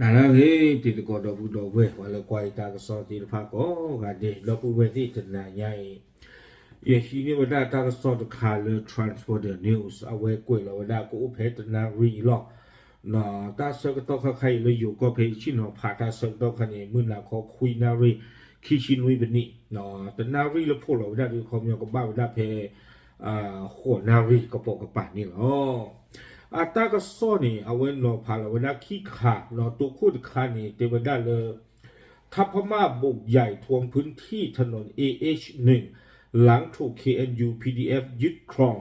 နာလာဟေးတီတကောတော့ဘူးတော့ဝဲဝါလကွာတာကစောတီဖာကောကတဲ့လောကူဝဲတိတနာညိုင်ယေရှိနေဝဒတာကစောတခါလေ transport the news အဝဲကွေလောဝဒကိုအဖဲတနာရီလောနော်တာစကတော့ခခိုင်လေယူကိုဖေချိနော်ဖာတာစတော့ခနေမွနာခေါ်ခွီနာရီခီချိနွေးပနိနော်တနာရီလဖို့လောဝဒဒီခေါမြောကဘာဝဒဖေအာခေါ်နာရီကပေါကပါနေလော อาตากสอนี่เอาเวนนอพาลเวนาขี้ขาดนอตุคุดคานี่เทวดาเลยทัพพม่าบุกใหญ่ทวงพื้นที่ถนน AH1 หลังถูก KNU PDF ยึดครอง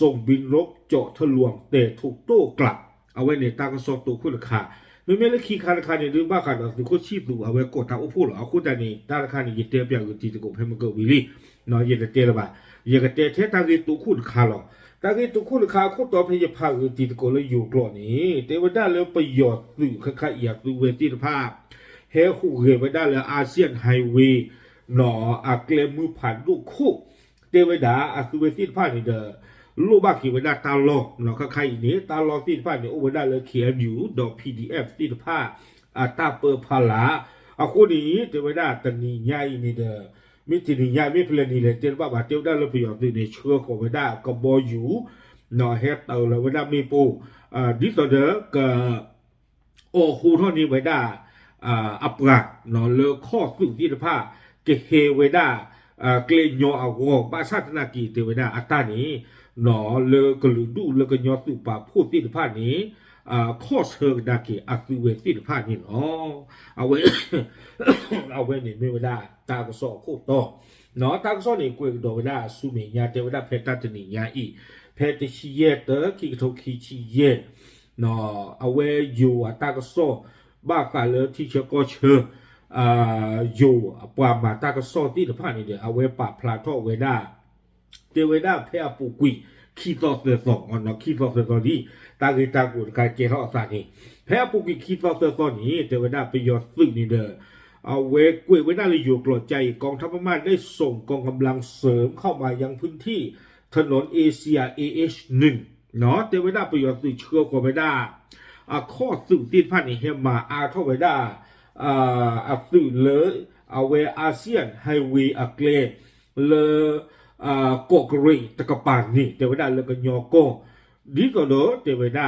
ส่งบินรบเจาะทะลวง แต่ถูกโต้กลับ เอาไว้ในตากสอตุคุดคาไม่ไม่เลยขี้คาราคาเนี่ยดื้อบ้าขาดตุคุชีพดูเอาไว้กดตาอุพูดหรอเอาคุดแต่นี่ตาราคานี่ยึดเตียบอย่างอื่นที่ตะโกเพมเกอร์วิลี่นอยึดเตียละบ่ายึดเตียเทตากีตุคุดคาหรอ ตากีตุคุนคาคุตอพยาภาคตีตโกลอยู่กลอนี้เทวดาเลยประโยชน์สื่อคอยากดูเวทีภาพเฮคู่เฮวดาเลยอาเซียนไฮเวย์หนออาเลมือผ่านลูกคู่เทวดาอาสุเวทีภาพนี่เด้อลูกบ้าขีวดาตาลอกหนอคอยนี้ตาลอกที่ภาพนี่โอวดาเลยเขียนอยู่ดอก PDF ที่ภาพอาตาเปอร์พาลาอาคนนี้เทวดาตันีใหญ่นี่เด้อ มิตินิยามิเพลนีเลยเจ้าบ้าบาเจ้าได้เลยประโยชน์ในเชื่อของเวดาก็บอยู่นอเฮตเตอร์เลยเวดามีปูอ่าดิสเดอร์ก็โอ้คูเท่านี้เวดาอ่าอัปรักนอเลข้อสุที่ผ้าเกเฮเวดาอ่าเกลญออาวบาชาตนากีเตเวดาอัตตานี้นอเลกลุดูเลกญอสุปาพูดที่ผ้านี้อ่าข้อเชิงดากีอักเวที่ผ้านี้ အာကော့စ်ဟေဒါကီအကူဝေတိဖာနီနော်အဝေအဝေနေမေဝလာတာကဆောခုတော့နော်တာကဆောနေကွေဒေါ်လာစုမေညာတေဝလာဖေတတနီညာဤဖေတရှိရဲ့တကီထိုခီချီရဲ့နော်အဝေယိုတာကဆောဘာကလတီချကောချေအာယိုအပွားမှာတာကဆောတိတဖာနေတယ်အဝေပါဖလာတော့ဝေဒာတေဝေဒာဖေအပူကွီ ขีดซอสเสือสองอ่อนเนาะขีดซอสเสือสองนี้ตาเกตากุนกายเกทอสานี่แพ้ปุกิขีดซอสเสือสองนี้แต่ว่าได้ไปยอดซึ่งนี่เด้อเอาเวกุยเวน่าเลยอยู่กลดใจกองทัพพม่าได้ส่งกองกำลังเสริมเข้ามายังพื้นที่ถนนเอเชียเอชหนึ่งเนาะเทวิดาประโยชน์สื่อเชื่อกว่าไม่ได้อาข้อสื่อติดพันเฮมาอาเข้าไปได้อ่าสื่อเลยเอาเวอาเซียนไฮวีอเกลเลอ အာကော့ဂရိတ်တကပန်နီတေဝဒလကညောကောဒီကတော့တေဝဒ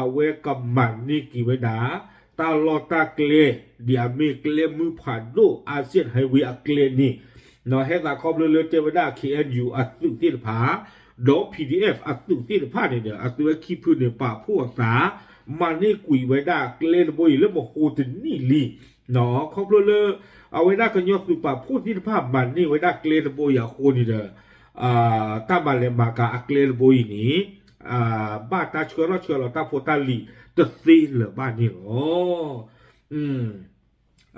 အဝဲကမန်နီကိဝဒတာလောတာကလေဒီအမီကလေမူဖာဒိုအာဆီယန်ဟိုင်ဝေးအကလေနီနော်ဟဲတာကောဘလလတေဝဒ KNU အသုတိဖာဒေါ PDF အသုတိဖာနေတယ်အသွဲခိဖုနေပါဖို့သာမနီကွေဝဒကလေဘွေလမဟိုတနီလီနော်ကောဘလလအဝဲဒါကညောစုပါဖို့တိဖာမနီဝဒကလေဘွေရခိုနေတယ် အာကဘလေဘာကအကလေဘိုင်းနီအာဘာတာချကရချကရတာဖိုတလီတသိလဘာနီရောอืม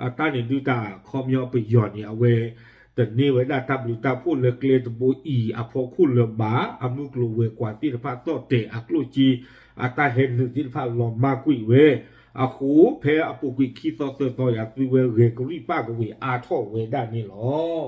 အတန်ဒီဒူတာခေါမျောပယောနီအဝဲတနေဝဒတာဘလူတာဖိုလကလေတဘိုအီအဖောခုလဘာအမှုကလဝဲကွာတိဖတ်တော့တေအကလူကြီးအတဟဲနူတိဖတ်လောမကွိဝဲအခုဖဲအပုကွိခီသောသောရသွေဝဲရေကရိပကဝေအာထောဝေဒနီလော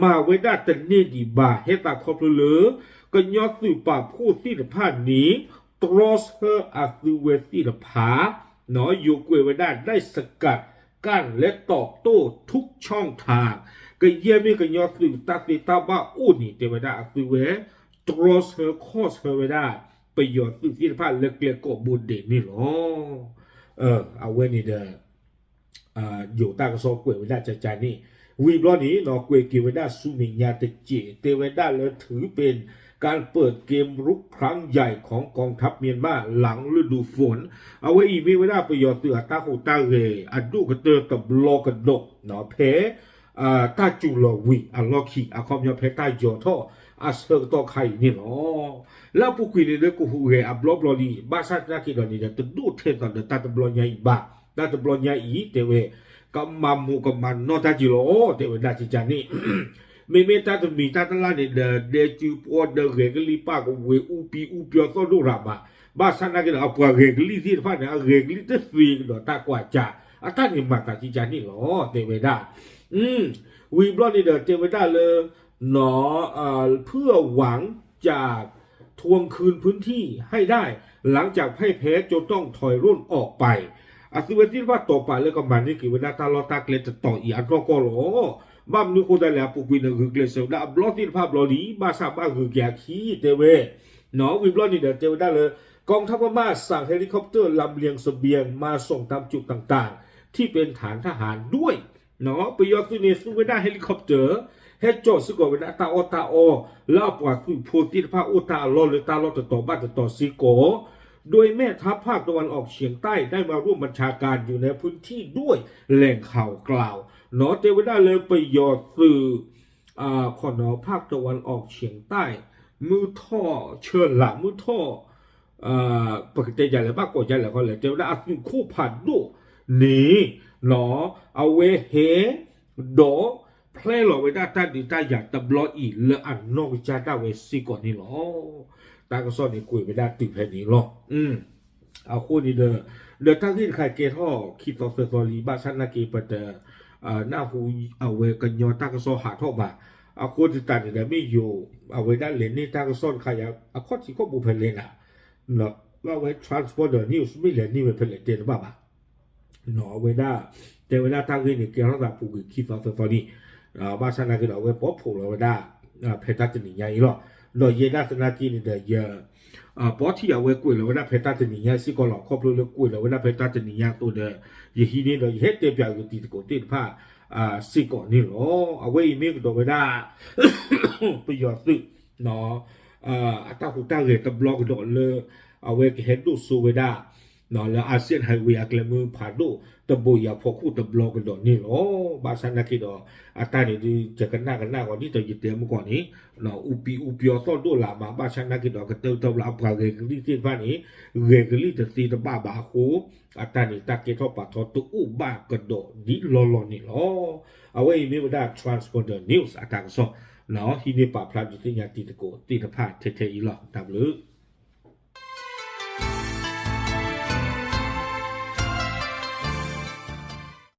มาไว้ได้แต่นี่ดีบาเฮตาครบเลยก็ยอดสืบป่าพูดที่ภาคนี้ตรอสเฮออาซูเวติลผาเนาะยูเกวได้ได้สกัดกั้นและตอบโต้ทุกช่องทางก็เยี่ยมีก็ยอดสื่อตัดติตาบ้าอู้นี่เทวดาอาซูเวตรอสเฮอคอสเฮอเวดาประโยชน์สื่อที่พาเล็กๆก็บุญเด่นนี่หรอเออเอาไว้นี่เด้ออ่าอยู่ตากระซอกวยเวลาจะจนี่ วีบล้อนี้นาะกวกิเวดาสุมิญาตเจเตเวดาเลยถือเป็นการเปิดเกมรุกครั้งใหญ่ของกองทัพเมียนมาหลังฤดูฝน เอาไว้อีมีเวลาประโยชน์เตือตาหูตาเรอัดดูกระเตอกับบลกระดกเนาะเพอ่าตาจูลวีอัลลอคีอาคอมยอเพตาจอท่ออาเซอร์ต่อไข่นี่เนาะแล้วพวกคุยเลยกูหูเรอับลอบลอลีบาซาตาคิดอนี่เดตดูเทตอนเดตาตบลอญาอีบาตาตบลอญาอีเตเว ก็มามมูกัมมันนอตาจิโรโอเทวดาจิจานี่ไม่เมตาตมีตาตละเนี่เดจูปอดเดเรกลีปากเวอุปีอูปีก็ดูรามาบ้าสนากันเอาปาเรกลีที่ฟ้าเนี่ยเรกลีที่สีดอตากว่าจ่าอาตานี่มาตาจิจานี่หรอเทวดาอืมวีบลอนี่เดเทวดาเลยหนอเอ่อเพื่อหวังจากทวงคืนพื้นที่ให้ได้ หลังจากให้ยแพ้จนต้องถอยร่นออกไป อาศิเวติว่าต่อไปแล้วก็มันนี่กี่เวลาตาลอตาเกลจะต่ออีอันก็ก็หรอ bam nu ko da la pu kwin gu gle so da blot ti pha blot di ba sa ba gu kya khi te we no we blot ni da te da le กองทัพพม่าสั่งเฮลิคอปเตอร์ลำเลียงเสบียงมาส่งตามจุดต่างๆ ที่เป็นฐานทหารด้วยเนาะไประโยชน์สุนีสุเวดาเฮลิคอปเตอร์เฮจโจสกอเวดาตาโอตาโอแล้วปว่าคุโพติพาโอตาลหรือตาลอตต่อบ้านต่อซิโก โดยแม่ทัพภาคตะวันออกเฉียงใต้ได้มาร่วมบัญชาการอยู่ในพื้นที่ด้วยแหล่งข่าวกล่าวนาะเทวดาเลยปยชน์สื่ออขอนอภาคตะวันออกเฉียงใต้ มือท่อเชิญหลังมือท่ออปกติจะเลยบ้ากว่าจะเลยก็เลยเทวดาอาศัยคู่ผ่านดูนี่เนาะเอาเวเฮโดเพลหลอไว้ได้ตาดีตาอยากตะบลออีเลอันนอกจาตาเวซีก่อนนี่หรอ ตาก็ซ่อนในกุยไม่ได้ติดแผ่นนี้หรอก อืมเอาคู่นี้เด้อเดี๋ยวทั้งที่ใครเกท่อคิดต่อเซอรีบ้าชันนาเกปเตออ่าหน้าหูเอาเวกันยอตาก็ซ่อหาท่อบาเอาคู่ที่ตัดเนี่ยไม่อยู่เอาไว้ด้านเลนนี่ตาก็ซ่อนใครเอาข้อที่ก็บุเพลนอะเนาะว่าไว้ transport the news ไม่เลนนี่เป็นเพลนเดนบ้าบ้าเนาะเวลาแต่เวลาทั้งที่เนี่ยเกี่ยวกับผู้คิดต่อเซอรีอ่าบ้าชันนาเกเอาไว้ป๊อปผูกเราไว้ได้อ่าเพทัจะหนีใหญ่หรอ လောเยนาสนาจีนี่เดยอ่าปอที่เอาไว้กุยแล้วนะเพตาตนิยาสิก็หลอกครอบรู้เรื่องกุยแล้วนะเพตาตนิยาตัวเดยฮีนี่เดยเฮ็ดเตปยาอยู่ตีโกตีผ้าอ่าสิก็นี่หรอเอาไว้เมกโดเวดาไปยอดซึเนาะอ่าตาหูตาเรตบล็อกดอลเลอเอาไว้เฮ็ดดูสูเวดา နော်လာအာဆီယံဟိုင်ဝေးအကလမှုဖာဒိုတဘူရဖို့ခုတဘလော့ကတော့နီလောဘာသာနာကိတော့အတန်ဒီဂျကနာကနာကိုဒီတရတဲ့မကောနီနော်ဥပီဥပီတော့ဒိုလာမှာဘာသာနာကိတော့ကတောတော့လာပကရေကလေးတိဖာနီရေကလေးတစီတဘာဘာခုအတန်ဒီတကေတော့ပါတော့တူဥဘာကတော့ဒီလောလောနီလောအဝေးမြေဒါ transporter news အတန်ဆောနော်ဟိနေပါဖလာဒီတင်ညာတီတကိုတီတဖာထဲထဲဤလော W